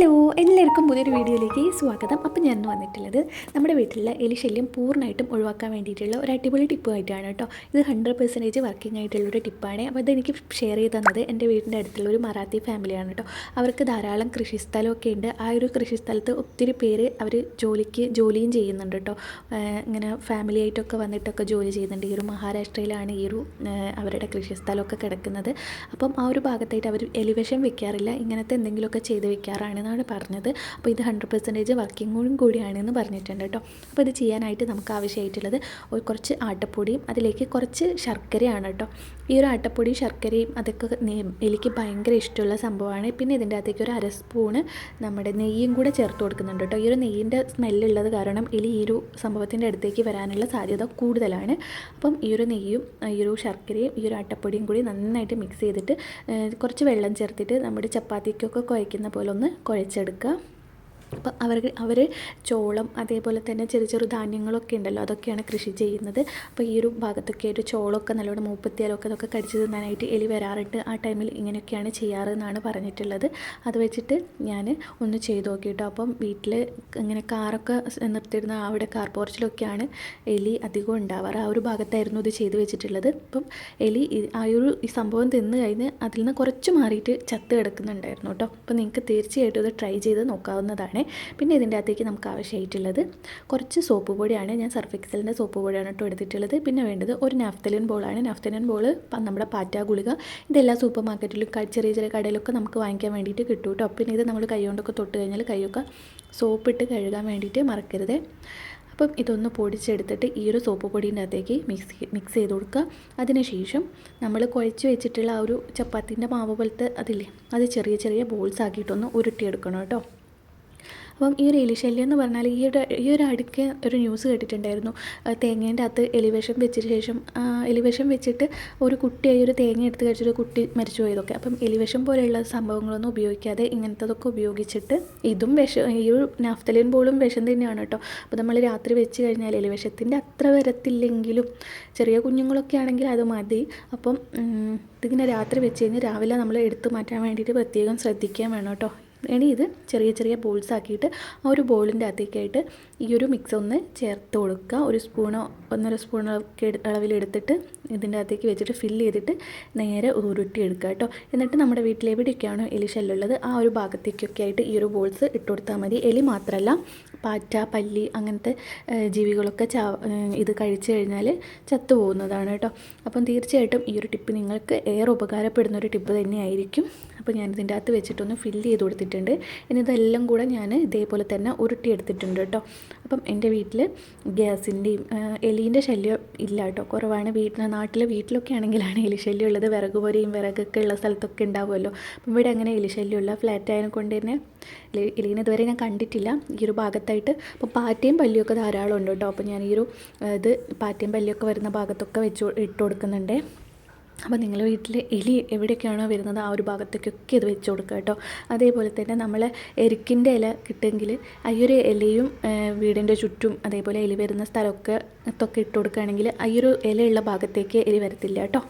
Hello എല്ലാവർക്കും പുതിയൊരു വീഡിയോയിലേക്ക് സ്വാഗതം. അപ്പം ഞാൻ വന്നിട്ടുള്ളത് നമ്മുടെ വീട്ടിലെ എലിശല്യം പൂർണമായിട്ടും ഒഴിവാക്കാൻ വേണ്ടിയിട്ടുള്ള ഒരു അടിപൊളി ടിപ്പുമായിട്ടാണ് കേട്ടോ. ഇത് ഹൺഡ്രഡ് പെർസെന്റേജ് വർക്കിംഗ് ആയിട്ടുള്ള ഒരു ടിപ്പാണ് അപ്പോൾ ഇതെനിക്ക് ഷെയർ ചെയ്ത് തന്നത് എന്റെ വീടിന്റെ അടുത്തുള്ള ഒരു മറാത്തി ഫാമിലിയാണ് കേട്ടോ. അവർക്ക് ധാരാളം കൃഷിസ്ഥലമൊക്കെ ഉണ്ട്. ആ ഒരു കൃഷിസ്ഥലത്ത് ഒത്തിരി പേര് അവർ ജോലിക്ക് ജോലിയും ചെയ്യുന്നുണ്ട് കേട്ടോ. ഇങ്ങനെ ഫാമിലി ആയിട്ടൊക്കെ വന്നിട്ടൊക്കെ ജോലി ചെയ്യുന്നുണ്ട്. ഈ ഒരു മഹാരാഷ്ട്രയിലാണ് ഈ ഒരു അവരുടെ അവരുടെ കൃഷിസ്ഥലമൊക്കെ കിടക്കുന്നത്. അപ്പം ആ ഒരു ഭാഗത്തായിട്ട് അവർ എലിവേഷൻ വെക്കാറില്ല. ഇങ്ങനത്തെ എന്തെങ്കിലുമൊക്കെ ചെയ്ത് വെക്കാറാണെന്നാണ് പറഞ്ഞത്. അപ്പോൾ ഇത് ഹൺഡ്രഡ് പെർസെന്റേജ് വർക്കിങ്ങും കൂടിയാണെന്ന് പറഞ്ഞിട്ടുണ്ട് കേട്ടോ അപ്പോൾ ഇത് ചെയ്യാനായിട്ട് നമുക്ക് ആവശ്യമായിട്ടുള്ളത് കുറച്ച് ആട്ടപ്പൊടിയും അതിലേക്ക് കുറച്ച് ശർക്കരയാണ് കേട്ടോ ഈ ഒരു ആട്ടപ്പൊടിയും ശർക്കരയും അതൊക്കെ എനിക്ക് ഭയങ്കര ഇഷ്ടമുള്ള സംഭവമാണ്. പിന്നെ ഇതിന്റെ അകത്തേക്ക് ഒരു അര സ്പൂണ് നമ്മുടെ നെയ്യും കൂടെ ചേർത്ത് കൊടുക്കുന്നുണ്ട് കേട്ടോ ഈ ഒരു നെയ്യിന്റെ സ്മെല്ലുള്ളത് കാരണം എലി ഈ ഒരു സംഭവത്തിന്റെ അടുത്തേക്ക് വരാനുള്ള സാധ്യത കൂടുതലാണ്. അപ്പം ഈ ഒരു നെയ്യും ഈ ഒരു ശർക്കരയും ഈ ഒരു ആട്ടപ്പൊടിയും കൂടി നന്നായിട്ട് മിക്സ് ചെയ്തിട്ട് കുറച്ച് വെള്ളം ചേർത്തിട്ട് നമ്മുടെ ചപ്പാത്തിക്കൊക്കെ കുഴയ്ക്കുന്ന പോലെ ഒന്ന് കുഴച്ചെടുക്കുക. അപ്പം അവർ അവർ ചോളം അതേപോലെ തന്നെ ചെറിയ ചെറു ധാന്യങ്ങളൊക്കെ ഉണ്ടല്ലോ അതൊക്കെയാണ് കൃഷി ചെയ്യുന്നത്. അപ്പോൾ ഈ ഒരു ഭാഗത്തൊക്കെ ആയിട്ട് ചോളമൊക്കെ നല്ലോണം മൂപ്പത്തിയാലൊക്കെ അതൊക്കെ കടിച്ചു തിന്നാനായിട്ട് എലി വരാറുണ്ട്. ആ ടൈമിൽ ഇങ്ങനെയൊക്കെയാണ് ചെയ്യാറ് എന്നാണ് പറഞ്ഞിട്ടുള്ളത്. അത് വെച്ചിട്ട് ഞാൻ ഒന്ന് ചെയ്ത് നോക്കിയിട്ടോ. അപ്പം വീട്ടിൽ ഇങ്ങനെ കാറൊക്കെ നിർത്തിയിരുന്ന അവിടെ കാർ പോർച്ചിലൊക്കെയാണ് എലി അധികം ഉണ്ടാവാറ്. ആ ഒരു ഭാഗത്തായിരുന്നു ഇത് ചെയ്ത് വെച്ചിട്ടുള്ളത്. അപ്പം എലി ആ ഒരു ഈ സംഭവം തിന്ന് കഴിഞ്ഞ് അതിൽ നിന്ന് കുറച്ച് മാറിയിട്ട് ചത്ത് കിടക്കുന്നുണ്ടായിരുന്നു കേട്ടോ. അപ്പോൾ നിങ്ങൾക്ക് തീർച്ചയായിട്ടും ഇത് ട്രൈ ചെയ്ത് നോക്കാവുന്നതാണ്. പിന്നെ ഇതിന്റെ അകത്തേക്ക് നമുക്ക് ആവശ്യമായിട്ടുള്ളത് കുറച്ച് സോപ്പ് പൊടിയാണ്. ഞാൻ സർഫെക്സലിന്റെ സോപ്പ് പൊടിയാണ് കേട്ടോ എടുത്തിട്ടുള്ളത്. പിന്നെ വേണ്ടത് ഒരു നാഫ്തലിൻ ബോളാണ് നാഫ്തലിൻ ബോൾ നമ്മുടെ പാറ്റ ഗുളിക. ഇതെല്ലാം സൂപ്പർ മാർക്കറ്റിലും ചെറിയ ചെറിയ കടയിലൊക്കെ നമുക്ക് വാങ്ങിക്കാൻ വേണ്ടിയിട്ട് കിട്ടും കേട്ടോ. പിന്നെ ഇത് നമ്മൾ കൈകൊണ്ടൊക്കെ തൊട്ട് കഴിഞ്ഞാൽ കൈയൊക്കെ സോപ്പിട്ട് കഴുകാൻ വേണ്ടിയിട്ട് മറക്കരുത്. അപ്പം ഇതൊന്ന് പൊടിച്ചെടുത്തിട്ട് ഈ ഒരു സോപ്പ് പൊടീന്റെ അകത്തേക്ക് മിക്സ് മിക്സ് ചെയ്ത് കൊടുക്കുക. അതിനുശേഷം നമ്മൾ കുഴച്ച് വെച്ചിട്ടുള്ള ആ ഒരു ചപ്പാത്തിന്റെ മാവ് പോലത്തെ അതില്ലേ അത് ചെറിയ ചെറിയ ബോൾസ് ആക്കിയിട്ടൊന്ന് ഉരുട്ടിയെടുക്കണം കേട്ടോ. അപ്പം ഈ ഒരു എലിശല്യം എന്ന് പറഞ്ഞാൽ ഈ ഒരു ഈ ഒരു അടുക്ക് ഒരു ന്യൂസ് കേട്ടിട്ടുണ്ടായിരുന്നു. തേങ്ങേന്റെ അകത്ത് എലിവേഷൻ വെച്ചതിന് ശേഷം എലിവേഷം വെച്ചിട്ട് ഒരു കുട്ടിയായി ഒരു തേങ്ങ എടുത്ത് കഴിച്ചൊരു കുട്ടി മരിച്ചു പോയതൊക്കെ. അപ്പം എലിവേഷൻ പോലെയുള്ള സംഭവങ്ങളൊന്നും ഉപയോഗിക്കാതെ ഇങ്ങനത്തതൊക്കെ ഉപയോഗിച്ചിട്ട് ഇതും വിഷം ഈ ഒരു നാഫ്തലിൻ പോലും വിഷം തന്നെയാണ് കേട്ടോ. അപ്പോൾ നമ്മൾ രാത്രി വെച്ച് കഴിഞ്ഞാൽ എലിവേഷത്തിന്റെ അത്ര വരത്തില്ലെങ്കിലും ചെറിയ കുഞ്ഞുങ്ങളൊക്കെ ആണെങ്കിൽ അത് മതി. അപ്പം ഇതിങ്ങനെ രാത്രി വെച്ച് കഴിഞ്ഞാൽ രാവിലെ നമ്മൾ എടുത്തു മാറ്റാൻ വേണ്ടിയിട്ട് പ്രത്യേകം ശ്രദ്ധിക്കാൻ വേണം കേട്ടോ. ഇനി ഇത് ചെറിയ ചെറിയ ബോൾസ് ആക്കിയിട്ട് ആ ഒരു ബോളിന്റെ അകത്തേക്കായിട്ട് ഈ ഒരു മിക്സ് ഒന്ന് ചേർത്ത് കൊടുക്കുക. ഒരു സ്പൂണോ ഒന്നര സ്പൂൺ അളവിലെടുത്തിട്ട് ഇതിന്റെ അകത്തേക്ക് വെച്ചിട്ട് ഫില്ല് ചെയ്തിട്ട് നേരെ ഉരുട്ടി എടുക്കുക കേട്ടോ. എന്നിട്ട് നമ്മുടെ വീട്ടിൽ എവിടെയൊക്കെയാണോ എലി ശല്യമുള്ളത് ആ ഒരു ഭാഗത്തേക്കൊക്കെ ആയിട്ട് ഈ ഒരു ബോൾസ് ഇട്ട് കൊടുത്താൽ മതി. എലി മാത്രമല്ല പാറ്റ പല്ലി അങ്ങനത്തെ ജീവികളൊക്കെ ചാ ഇത് കഴിച്ചു കഴിഞ്ഞാൽ ചത്തുപോകുന്നതാണ് കേട്ടോ. അപ്പം തീർച്ചയായിട്ടും ഈ ഒരു ടിപ്പ് നിങ്ങൾക്ക് ഏറെ ഉപകാരപ്പെടുന്ന ഒരു ടിപ്പ് തന്നെയായിരിക്കും. അപ്പോൾ ഞാനിതിന്റെ അകത്ത് വെച്ചിട്ടൊന്ന് ഫില്ല് ചെയ്ത് കൊടുത്തിട്ടുണ്ട്. ഇനി ഇതെല്ലാം കൂടെ ഞാൻ ഇതേപോലെ തന്നെ ഉരുട്ടി എടുത്തിട്ടുണ്ട് കേട്ടോ. അപ്പം എന്റെ വീട്ടിൽ ഗ്യാസിന്റെയും എലീന്റെ ശല്യം ഇല്ല കേട്ടോ. കുറവാണ്. വീട്ടിൽ നാട്ടിലെ വീട്ടിലൊക്കെ ആണെങ്കിലാണ് എലി ശല്യം ഉള്ളത്. വിറക് പോലെയും വിറകൊക്കെ ഉള്ള സ്ഥലത്തൊക്കെ ഉണ്ടാവുമല്ലോ. അപ്പം ഇവിടെ അങ്ങനെ എലി ശല്യമുള്ള ഫ്ലാറ്റ് ആയതിനെ കൊണ്ട് തന്നെ എലീനെ ഇതുവരെ ഞാൻ കണ്ടിട്ടില്ല. ഈ ഒരു ഭാഗത്തായിട്ട് അപ്പോൾ പാറ്റയും പല്ലിയൊക്കെ ധാരാളം ഉണ്ട് കേട്ടോ. അപ്പോൾ ഞാൻ ഈ ഒരു ഇത് പാറ്റയും പല്ലിയൊക്കെ വരുന്ന ഭാഗത്തൊക്കെ വെച്ച് ഇട്ട് കൊടുക്കുന്നുണ്ട്. അപ്പോൾ നിങ്ങൾ വീട്ടിൽ എലി എവിടെയൊക്കെയാണോ വരുന്നത് ആ ഒരു ഭാഗത്തേക്കൊക്കെ ഇത് വെച്ച് കൊടുക്കുക കേട്ടോ. അതേപോലെ തന്നെ നമ്മൾ എരിക്കിന്റെ ഇല കിട്ടുമെങ്കിൽ ആ ഒരു ഇലയും വീടിന്റെ ചുറ്റും അതേപോലെ എലി വരുന്ന സ്ഥലമൊക്കെ ഇട്ട് കൊടുക്കുകയാണെങ്കിൽ ആ ഒരു ഇലയുള്ള ഭാഗത്തേക്ക് എലി വരത്തില്ല കേട്ടോ.